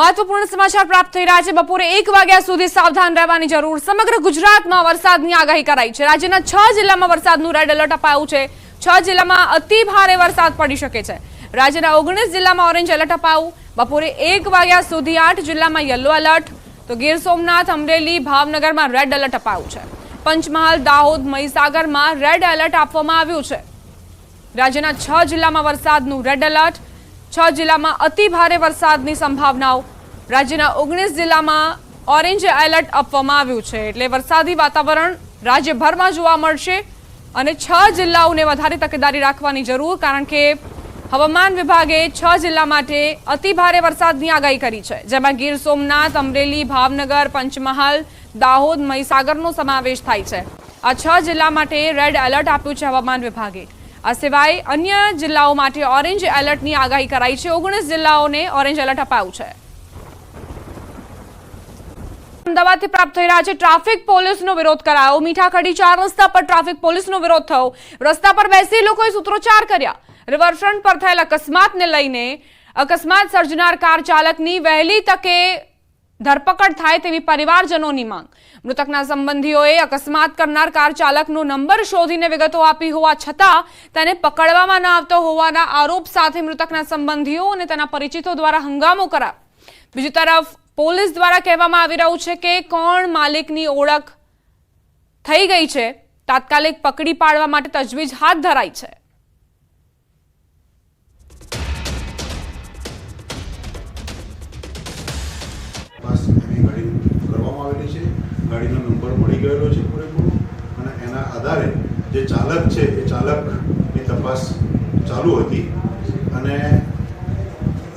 મહત્વપૂર્ણ સમાચાર પ્રાપ્ત થઈ રહ્યા છે. બપોરે એક વાગ્યા સુધી સાવધાન રહેવાની જરૂર. સમગ્ર ગુજરાતમાં વરસાદની આગાહી કરાઈ છે. રાજ્યના છ જિલ્લામાં વરસાદનું રેડ એલર્ટ અપાયું છે. છ જિલ્લામાં અતિ ભારે વરસાદ પડી શકે છે. રાજ્યના ઓગણીસ જિલ્લામાં ઓરેન્જ એલર્ટ અપાયું. બપોરે એક વાગ્યા સુધી આઠ જિલ્લામાં યલો એલર્ટ. તો ગીર સોમનાથ, અમરેલી, ભાવનગરમાં રેડ એલર્ટ અપાયું છે. પંચમહાલ, દાહોદ, મહીસાગરમાં રેડ એલર્ટ આપવામાં આવ્યું છે. રાજ્યના છ જિલ્લામાં વરસાદનું રેડ એલર્ટ. છ જિલ્લામાં અતિ ભારે વરસાદની સંભાવનાઓ. રાજ્યના ઓગણીસ જિલ્લામાં ઓરેન્જ એલર્ટ આપવામાં આવ્યું છે. એટલે વરસાદી વાતાવરણ રાજ્યભરમાં જોવા મળશે અને છ જિલ્લાઓને વધારે તકેદારી રાખવાની જરૂર, કારણ કે હવામાન વિભાગે છ જિલ્લા માટે અતિભારે વરસાદની આગાહી કરી છે. જેમાં ગીર સોમનાથ, અમરેલી, ભાવનગર, પંચમહાલ, દાહોદ, મહીસાગરનો સમાવેશ થાય છે. આ છ જિલ્લા માટે રેડ એલર્ટ આપ્યું છે હવામાન વિભાગે. આ સિવાય અન્ય જિલ્લાઓ માટે ઓરેન્જ એલર્ટની આગાહી કરાઈ છે. ઓગણીસ જિલ્લાઓને ઓરેન્જ એલર્ટ અપાયું છે. અમદાવાદથી પ્રાપ્ત થઈ રહ્યા છે. ટ્રાફિક પોલીસનો વિરોધ કરાયો. મીઠાખડી ચાર રસ્તા પર ટ્રાફિક પોલીસનો વિરોધ થયો. રસ્તા પર બેસી લોકોએ સૂત્રોચ્ચાર કર્યા. રિવરફ્રન્ટ પર થયેલ અકસ્માતને લઈને અકસ્માત સર્જનાર કાર ચાલકની વહેલી તકે ધરપકડ થાય તેવી પરિવારજનોની માંગ. મૃતકના સંબંધીઓએ અકસ્માત કરનાર કાર ચાલકનો નંબર શોધીને વિગતો આપી હોવા છતાં તેને પકડવામાં ન આવતો હોવાના આરોપ સાથે મૃતકના સંબંધીઓ અને તેના પરિચિતો દ્વારા હંગામો કરાયો. બીજી તરફ પોલીસ દ્વારા કહેવામાં આવી રહ્યું છે કે કોણ માલિકની ઓળખ થઈ ગઈ છે, તાત્કાલિક પકડી પાડવા માટે તજવીજ હાથ ધરાઈ છે. એના આધારે જે ચાલક છે એ ચાલકની તપાસ ચાલુ હતી અને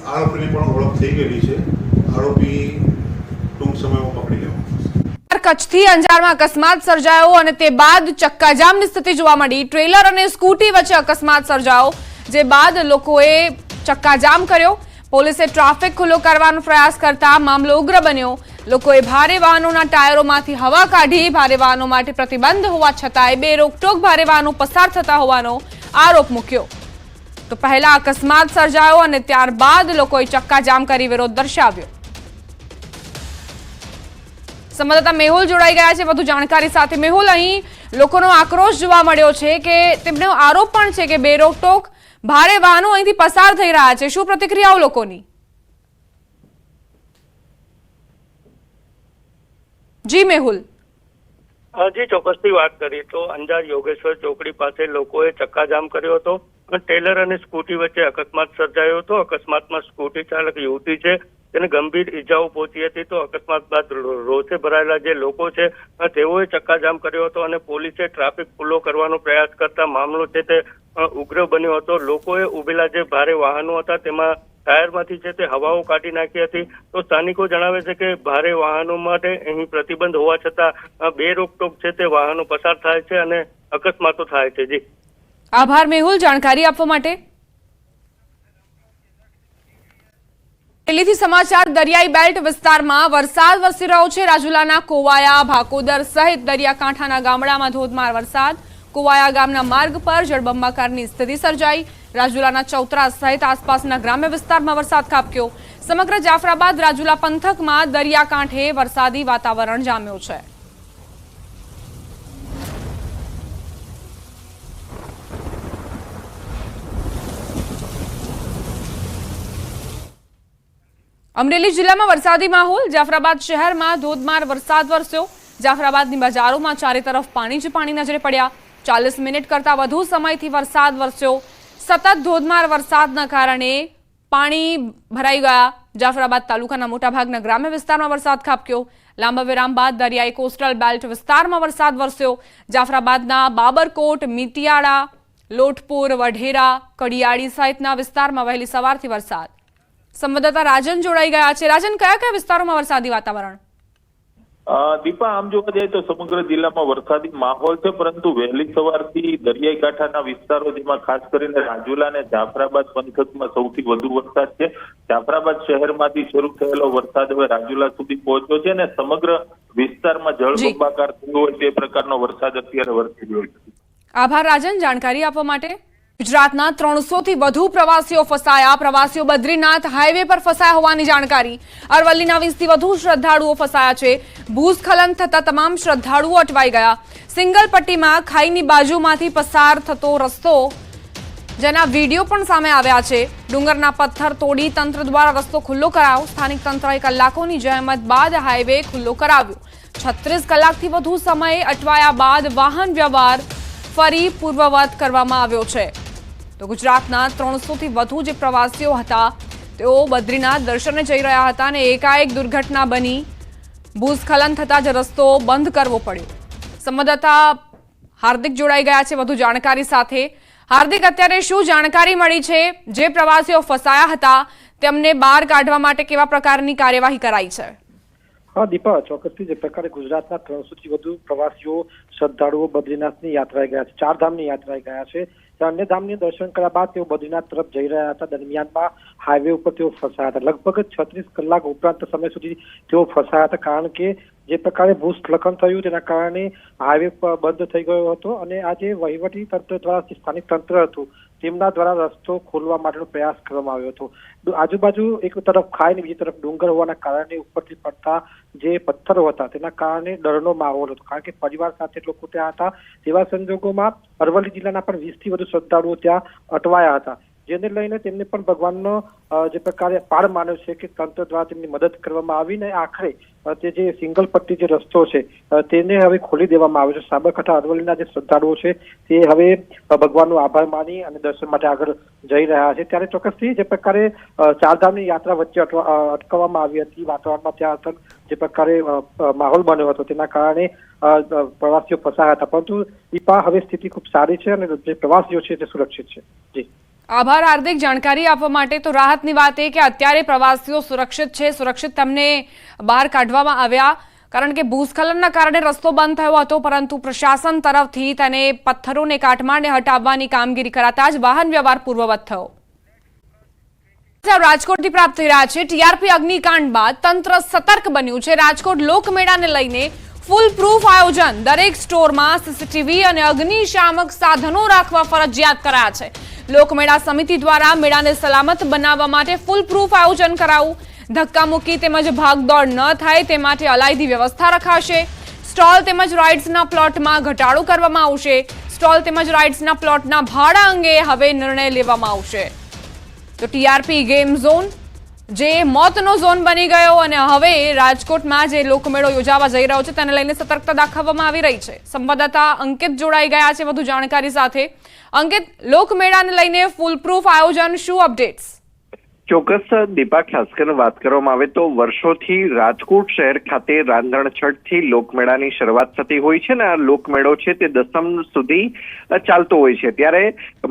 આરોપીની પણ ઓળખ થઈ ગયેલી છે. આરોપી ટૂંક સમયમાં પકડી લેવામાં કચ્છથી અંજારમાં અકસ્માત સર્જાયો અને તે બાદ ચક્કાજામની સ્થિતિ જોવા મળી. ટ્રેલર અને સ્કૂટી વચ્ચે અકસ્માત સર્જાયો, જે બાદ લોકોએ ચક્કાજામ કર્યો. પોલીસે ટ્રાફિક ખુલ્લો કરવાનો પ્રયાસ કરતા મામલો ઉગ્ર બન્યો. લોકોએ ભારે વાહનોના ટાયરોમાંથી હવા કાઢી ભારે વાહનો માટે પ્રતિબંધ હોવા છતાંય બે રોકટોક ભારે વાહનો પસાર થતા હોવાનો આરોપ મૂક્યો. તો પહેલા અકસ્માત સર્જાયો અને ત્યારબાદ લોકોએ ચક્કાજામ કરી વિરોધ દર્શાવ્યો. સંવાદદાતા મેહુલ જોડાઈ ગયા છે. વધુ જાણકારી સાથે મેહુલ, અહીં લોકોનો આક્રોશ જોવા મળ્યો છે કે તેમનો આરોપ પણ છે કે બેરોકટોક, ભારે વાહનો અહીંથી પસાર થઈ રહ્યા છે. શું પ્રતિક્રિયાઓ લોકોની? જી, મેહુલ. જી, ચોક્કસથી વાત કરીએ તો અંજાર યોગેશ્વર ચોકડી પાસે લોકોએ ચક્કાજામ કર્યો હતો ટ્રેલર અને સ્કૂટી વચ્ચે અકસ્માત સર્જાયો હતો. અકસ્માતમાં સ્કૂટી ચાલક યુવતી છે તેને ગંભીર ઈજાઓ પહોંચી હતી તો અકસ્માત બાદ રોષે ભરાયેલા જે લોકો છે તેઓએ ચક્કાજામ કર્યો હતો અને પોલીસે ટ્રાફિક ખુલ્લો કરવાનો પ્રયાસ કરતા મામલો છે તે ઉગ્ર બન્યો હતો. લોકોએ ઉભેલા જે ભારે વાહનો હતા તેમાં ટાયરમાંથી છે તે હવાઓ કાઢી નાખી હતી. તો સ્થાનિકો જણાવે છે કે ભારે વાહનો માટે અહીં પ્રતિબંધ હોવા છતાં બે રોકટોક છે તે વાહનો પસાર થાય છે અને અકસ્માતો થાય છે. જી. આભાર મેહુલ. જાણકારી આપવા માટે દિલ્હીથી સમાચાર, દરિયાઈ બેલ્ટ વિસ્તારમાં વરસાદ વરસી રહ્યો છે. રાજુલાના કોવાયા, ભાકોદર સહિત દરિયાકાંઠાના ગામડામાં ધોધમાર વરસાદ. કોવાયા ગામના માર્ગ પર જળબંબાકારની સ્થિતિ સર્જાઈ. રાજુલાના ચૌતરા સહિત આસપાસના ગ્રામ્ય વિસ્તારમાં વરસાદ ખાબક્યો. સમગ્ર જાફરાબાદ રાજુલા પંથકમાં દરિયાકાંઠે વરસાદી વાતાવરણ જામ્યું છે. અમરેલી જિલ્લામાં વરસાદી માહોલ. જાફરાબાદ શહેરમાં ધોધમાર વરસાદ વરસ્યો. જાફરાબાદની બજારોમાં ચારે તરફ પાણી જ પાણી નજરે પડ્યા. ચાલીસ મિનિટ કરતાં વધુ સમયથી વરસાદ વરસ્યો. સતત ધોધમાર વરસાદના કારણે પાણી ભરાઈ ગયા. જાફરાબાદ તાલુકાના મોટાભાગના ગ્રામ્ય વિસ્તારમાં વરસાદ ખાબક્યો. લાંબા વિરામ બાદ દરિયાઈ કોસ્ટલ બેલ્ટ વિસ્તારમાં વરસાદ વરસ્યો. જાફરાબાદના બાબરકોટ મિતિયાળા લોટપુર, વઢેરા, કડિયાળી સહિતના વિસ્તારમાં વહેલી સવારથી વરસાદ. સંવાદદાતા રાજન જોડાઈ ગયા છે. રાજન કયા કયા વિસ્તારોમાં વરસાદી વાતાવરણ? દીપા આમ જોવા જઈએ તો સમગ્ર જિલ્લામાં વરસાદી માહોલ છે પરંતુ વહેલી સવારથી દરિયાઈ કાંઠાના વિસ્તારો જેમાં ખાસ કરીને રાજુલા અને જાફરાબાદ પંથકમાં સૌથી વધુ વરસાદ છે. જાફરાબાદ શહેરમાંથી શરૂ થયેલો વરસાદ હવે રાજુલા સુધી પહોંચ્યો છે અને સમગ્ર વિસ્તારમાં. જળબંબાકાર થયો હોય તે પ્રકારનો વરસાદ અત્યારે વરસી રહ્યો છે. આભાર રાજન. જાણકારી આપવા માટે ગુજરાતના ત્રણસોથી વધુ પ્રવાસીઓ ફસાયા. પ્રવાસીઓ બદ્રીનાથ હાઈવે પર ફસાયા હોવાની જાણકારી. અરવલ્લીના વીસથી વધુ શ્રદ્ધાળુઓ ફસાયા છે. ભૂસ્ખલન થતા તમામ શ્રદ્ધાળુઓ અટવાઈ ગયા. સિંગલ પટ્ટીમાં ખાઈની બાજુમાંથી પસાર થતો રસ્તો, જેના વીડિયો પણ સામે આવ્યા છે. ડુંગરના પથ્થર તોડી તંત્ર દ્વારા રસ્તો ખુલ્લો કરાયો. સ્થાનિક તંત્રએ કલાકોની જહેમત બાદ હાઈવે ખુલ્લો કરાવ્યો. છત્રીસ કલાકથી વધુ સમય અટવાયા બાદ વાહન વ્યવહાર ફરી પૂર્વવત કરવામાં આવ્યો છે. તો ગુજરાતના ત્રણસોથી વધુ જે પ્રવાસીઓ હતા, તેઓ બદ્રીનાથ દર્શને જઈ રહ્યા હતા અને એકાએક દુર્ઘટના બની. ભૂસ્ખલન થતાં જ રસ્તો બંધ કરવો પડ્યો. સંવાદદાતા હાર્દિક જોડાઈ ગયા છે વધુ જાણકારી સાથે. હાર્દિક, અત્યારે શું જાણકારી મળી છે? જે પ્રવાસીઓ ફસાયા હતા, તેમને બહાર કાઢવા માટે કેવા પ્રકારની કાર્યવાહી કરાઈ છે? હા, દીપા, ચોક્કસથી જે પ્રકારે ગુજરાતના ત્રણસોથી વધુ પ્રવાસીઓ, શ્રદ્ધાળુઓ બદ્રીનાથની યાત્રાએ ગયા છે ચાર ધામની યાત્રાએ ગયા છે. ત્યાં અન્ય ધામની દર્શન કર્યા બાદ તેઓ બદ્રીનાથ તરફ જઈ રહ્યા હતા. દરમિયાનમાં હાઈવે ઉપર તેઓ ફસાયા હતા. લગભગ છત્રીસ કલાક ઉપરાંત સમય સુધી તેઓ ફસાયા હતા. કારણ કે જે પ્રકારે ભૂસ્ખલન થયું તેના કારણે હાઈવે બંધ થઈ ગયો હતો અને આજે વહીવટી તંત્ર દ્વારા સ્થાનિક તંત્ર હતું. તેમના દ્વારા રસ્તો ખોલવા માટેનો પ્રયાસ કરવામાં આવ્યો હતો. આજુબાજુ એક તરફ ખાઈ ને બીજી તરફ ડુંગર હોવાના કારણે ઉપરથી પડતા જે પથ્થરો હતા તેના કારણે ડરનો માહોલ હતો. કારણ કે પરિવાર સાથે લોકો ત્યાં હતા. તેવા સંજોગોમાં અરવલ્લી જિલ્લાના પણ વીસથી વધુ શ્રદ્ધાળુઓ ત્યાં અટવાયા હતા. જેને લઈને તેમને પણ ભગવાનનો જે પ્રકારે પાર માન્યો છે કે તંત્ર દ્વારા તેમની મદદ કરવામાં આવીને આખરે તે જે સિંગલ પટ્ટી જે રસ્તો છે તેને હવે ખોલી દેવામાં આવ્યો છે. સાબરકાંઠા અરવલ્લીના જે શ્રદ્ધાળુઓ છે, તે હવે ભગવાનનો આભાર માની અને દર્શન માટે આગળ જઈ રહ્યા છે. ત્યારે ચોક્કસથી જે પ્રકારે ચારધામની યાત્રા વચ્ચે અટકાવવામાં આવી હતી. વાતાવરણમાં ત્યાં જે પ્રકારે માહોલ બન્યો હતો. તેના કારણે પ્રવાસીઓ ફસાયા હતા. પરંતુ દીપા હવે સ્થિતિ ખૂબ સારી છે અને જે પ્રવાસીઓ છે તે સુરક્ષિત છે. જી. આભાર, હાર્દિક જાણકારી આપવા માટે. તો રાહતની વાત એ કે અત્યારે પ્રવાસીઓ સુરક્ષિત છે, સુરક્ષિત તેમને બહાર કાઢવામાં આવ્યા. કારણ કે ભૂસ્ખલનના કારણે રસ્તો બંધ થયો હતો, પરંતુ પ્રશાસન તરફથી તેને પથ્થરોને કાટમાળને હટાવવાની કામગીરી કરાતા જ વાહન વ્યવહાર પૂર્વવત થયો. રાજકોટથી પ્રાપ્ત થઈ રહ્યા છે. ટીઆરપી અગ્નિકાંડ બાદ તંત્ર સતર્ક બન્યું છે. રાજકોટ લોકમેળાને લઈને ફૂલ પ્રૂફ આયોજન. દરેક સ્ટોરમાં સીસીટીવી અને અગ્નિશામક સાધનો રાખવા ફરજિયાત કરાયા છે. લોકમેળા સમિતિ દ્વારા મેળાને સલામત બનાવવા માટે ફૂલ પ્રૂફ આયોજન કરાવું. ધક્કામુક્કી તેમજ ભાગદોડ ન થાય તે માટે અલાયદી વ્યવસ્થા રખાશે. સ્ટોલ તેમજ રાઇડ્સના પ્લોટમાં ઘટાડો કરવામાં આવશે. સ્ટોલ તેમજ રાઇડ્સના પ્લોટના ભાડા અંગે હવે નિર્ણય લેવામાં આવશે. તો ટીઆરપી ગેમ ઝોન જે મોતનો ઝોન બની ગયો અને હવે રાજકોટમાં જે લોકમેળો યોજાવા જઈ રહ્યો છે, તેને લઈને સતર્કતા દાખવવામાં આવી રહી છે. સંવાદદાતા અંકિત જોડાઈ ગયા છે વધુ જાણકારી સાથે. અંકિત, લોકમેળાને લઈને ફૂલપ્રૂફ આયોજન શું અપડેટ્સ? ચોક્કસ દીપા ખાસ કરીને વાત કરવામાં આવે તો વર્ષોથી રાજકોટ શહેર ખાતે રાંધણ છઠથી લોકમેળાની શરૂઆત થતી હોય છે ને આ લોકમેળો છે તે દસમ સુધી ચાલતો હોય છે. ત્યારે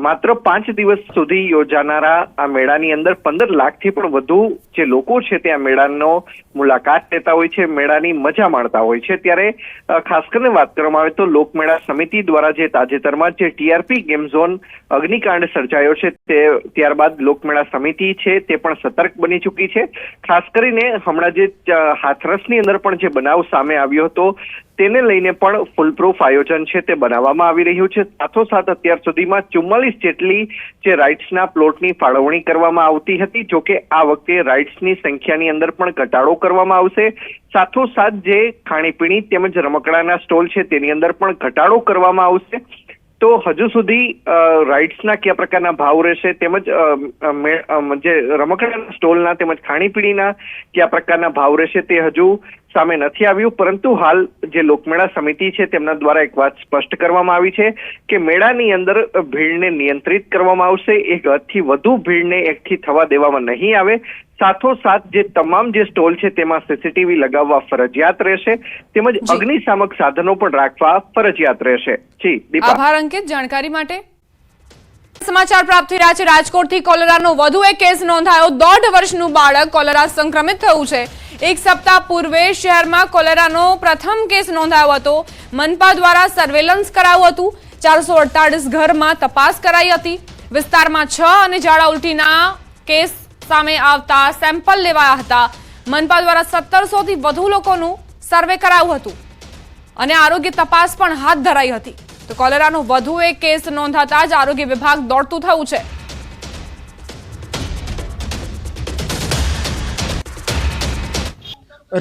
માત્ર પાંચ દિવસ સુધી યોજાનારા આ મેળાની અંદર પંદર લાખથી પણ વધુ જે લોકો છે તે આ મેળાનો મુલાકાત લેતા હોય છે, મેળાની મજા માણતા હોય છે. ત્યારે ખાસ કરીને વાત કરવામાં આવે તો લોકમેળા સમિતિ દ્વારા જે તાજેતરમાં જે ટીઆરપી ગેમ ઝોન અગ્નિકાંડ સર્જાયો છે તે, ત્યારબાદ લોકમેળા સમિતિ છે તે પણ સતર્ક બની ચૂકી છે. ખાસ કરીને હમણાં જે હાથરસની અંદર પણ જે બનાવ સામે આવ્યો હતો, તેને લઈને પણ ફૂલપ્રૂફ આયોજન છે તે બનાવવામાં આવી રહ્યું છે. સાથોસાથ અત્યાર સુધીમાં ચુમ્માલીસ જેટલી જે રાઇટ્સના પ્લોટની ફાળવણી કરવામાં આવતી હતી જોકે આ વખતે રાઇટ્સની સંખ્યાની અંદર પણ ઘટાડો કરવામાં આવશે. સાથોસાથ જે ખાણીપીણી તેમજ રમકડાના સ્ટોલ છે તેની અંદર પણ ઘટાડો કરવામાં આવશે. તો હજુ સુધી રાઇટ્સના કયા પ્રકારના ભાવ રહેશે તેમજ જે રમકડાના સ્ટોલના તેમજ ખાણીપીણીના કયા પ્રકારના ભાવ રહેશે તે હજુ સામે નથી આવ્યું. પરંતુ હાલ જે લોકમેળા સમિતિ છે તેમના દ્વારા એક વાત સ્પષ્ટ કરવામાં આવી છે કે મેળાની અંદર ભીડને નિયંત્રિત કરવામાં આવશે. એક હદથી વધુ ભીડને એકઠી થવા દેવામાં નહીં આવે. સાથોસાથ જે તમામ જે સ્ટોલ છે તેમાં સીસીટીવી લગાવવા ફરજિયાત રહેશે તેમજ અગ્નિશામક સાધનો પણ રાખવા ફરજિયાત રહેશે. જી દીપા. આભાર અંકિત જાણકારી માટે. સમાચાર પ્રાપ્ત થઈ રહ્યા છે. રાજકોટથી કોલેરાનો વધુ એક કેસ નોંધાયો. દોઢ વર્ષનું બાળક કોલેરા સંક્રમિત થયું છે. એક સપ્તાહ પૂર્વે શહેરમાં કોલેરાનો પ્રથમ કેસ નોંધાયો હતો. મનપા દ્વારા સર્વેલન્સ કરાયું હતું. ચારસો ઘરમાં તપાસ કરાઈ હતી. વિસ્તારમાં છ અને ઝાડા ઉલટીના કેસ સામે આવતા સેમ્પલ લેવાયા હતા. મનપા દ્વારા સત્તરસોથી વધુ લોકોનું સર્વે કરાયું હતું. અને આરોગ્ય તપાસ પણ હાથ ધરાઈ હતી. તો કોલેરાનો વધુ એક કેસ નોંધાતા જ આરોગ્ય વિભાગ દોડતું થયું છે.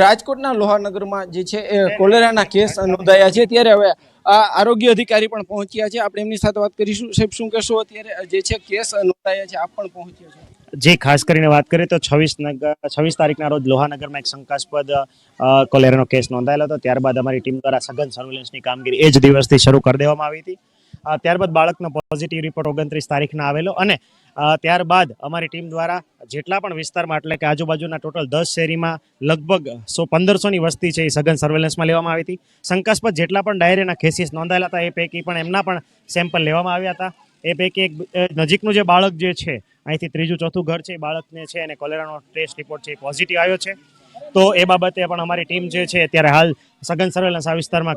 રાજકોટના લોહાનગરમાં જે છે એ કોલેરાના કેસ નોંધાયા છે. ત્યારે હવે આ આરોગ્ય અધિકારી પણ પહોંચ્યા છે. આપણે એમની સાથે વાત કરીશું. સાહેબ, શું કહેશો? અત્યારે જે છે કેસ નોંધાયા છે, આપ પણ પહોંચ્યા છો. જે ખાસ કરીને વાત કરીએ તો છવ્વીસ નગર, છવ્વીસ તારીખના રોજ લોહાનગરમાં એક શંકાસ્પદ કોલેરાનો કેસ નોંધાયેલો હતો. ત્યારબાદ અમારી ટીમ દ્વારા સઘન સર્વેલન્સની કામગીરી એ જ દિવસથી શરૂ કરી દેવામાં આવી હતી. ત્યારબાદ બાળકનો પોઝિટિવ રિપોર્ટ ઓગણત્રીસ તારીખના આવેલો અને ત્યારબાદ અમારી ટીમ દ્વારા જેટલા પણ વિસ્તારમાં, એટલે કે આજુબાજુના ટોટલ દસ શેરીમાં લગભગ સો પંદરસોની વસ્તી છે એ સઘન સર્વેલન્સમાં લેવામાં આવી હતી. શંકાસ્પદ જેટલા પણ ડાયરીના કેસીસ નોંધાયેલા હતા એ પૈકી પણ એમના પણ સેમ્પલ લેવામાં આવ્યા હતા. એ પૈકી એક નજીકનું જે બાળક જે છે, અહીંથી ત્રીજું ચોથું ઘર છે, એ બાળકને છે અને કોલેરાનો ટેસ્ટ રિપોર્ટ છે એ પોઝિટિવ આવ્યો છે. તો એ બાબતે પણ અમારી ટીમ જે છે અત્યારે હાલ સઘન સર્વેલન્સ આ વિસ્તારમાં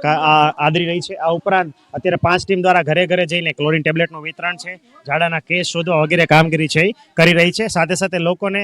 આદરી રહી છે. આ ઉપરાંત અત્યારે પાંચ ટીમ દ્વારા ઘરે ઘરે જઈને ક્લોરિન ટેબ્લેટનું વિતરણ છે, ઝાડાના કેસ શોધવા વગેરે કામગીરી છે કરી રહી છે. સાથે સાથે લોકોને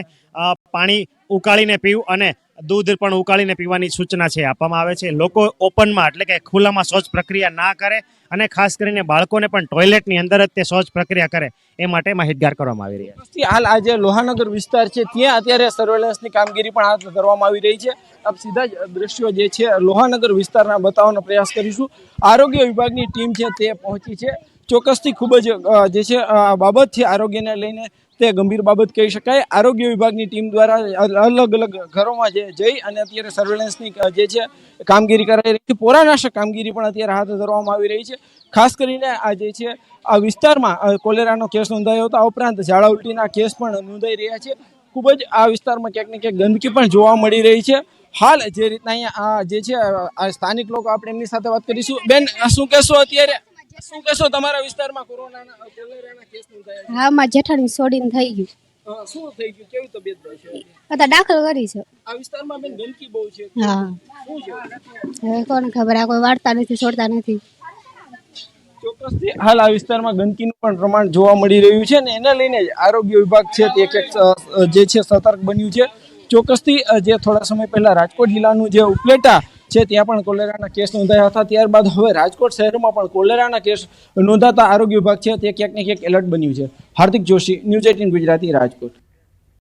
પાણી ઉકાળીને પીવું અને દૂધ પણ ઉકાળીને પીવાની સૂચના છે, આપવામાં આવે છે. લોકો ઓપનમાં એટલે કે ખુલ્લામાં શૌચ પ્રક્રિયા ના કરે અને ખાસ કરીને બાળકોને પણ ટોયલેટની અંદર જ તે શૌચ પ્રક્રિયા કરે, એ માટે માહિતગાર કરવામાં આવી રહી છે. હાલ આ જે લોહાનગર વિસ્તાર છે, ત્યાં અત્યારે સર્વેલન્સની કામગીરી પણ હાથ ધરવામાં આવી રહી છે. આપ સીધા જ દ્રશ્યો જે છે, લોહાનગર વિસ્તારના બતાવવાનો પ્રયાસ કરીશું. આરોગ્ય વિભાગની ટીમ છે તે પહોંચી છે. ચોક્કસથી ખૂબ જ જે છે બાબત છે આરોગ્યને લઈને તે ગંભીર બાબત કહી શકાય. આરોગ્ય વિભાગની ટીમ દ્વારા અલગ અલગ ઘરોમાં જે જઈ અને અત્યારે સર્વેલન્સની જે છે, કામગીરી કરાઈ રહી છે. પોરાનાશક કામગીરી પણ અત્યારે હાથ ધરવામાં આવી રહી છે. ખાસ કરીને આ જે છે, આ વિસ્તારમાં કોલેરાનો કેસ નોંધાયો હતો. આ ઉપરાંત ઝાડા ઉલટીના કેસ પણ નોંધાઈ રહ્યા છે. ખૂબ જ આ વિસ્તારમાં ક્યાંક ને ક્યાંક ગંદકી પણ જોવા મળી રહી છે. હાલ જે રીતના અહીંયા આ જે છે, આ સ્થાનિક લોકો આપણે એમની સાથે વાત કરીશું. બેન શું કહેશો અત્યારે? શું કહેશો તમારા વિસ્તારમાં કોરોનાના કોલેરાના કેસ નોંધાયા હા માં જેઠાણી છોડીને થઈ ગયું. શું થઈ ગયું? કેવી તબિયત છે? દાખલ કરી છે. આ વિસ્તારમાં બેન ગંદકી બહુ છે. હા. શું છે? હવે કોને ખબર? આ કોઈ વાર્તા નથી છોડતા નથી. ચોક્કસથી હાલ આ વિસ્તારમાં ગંદકીનું પણ પ્રમાણ જોવા મળી રહ્યું છે ને એને લઈને આરોગ્ય વિભાગ છે તે એક એક જે છે સતર્ક બન્યું છે. ચોક્કસથી જે થોડા સમય પહેલા રાજકોટ જિલ્લાનું જે ઉપલેટા છે ત્યાં પણ કોલેરાના કેસ નોંધાયા હતા. ત્યારબાદ હવે રાજકોટ શહેરમાં પણ કોલેરાના કેસ નોંધાતા આરોગ્ય વિભાગ છે. તે ક્યાંક ને ક્યાંક એલર્ટ બન્યું છે. Hardik Joshi, news eighteen Gujarati Rajkot.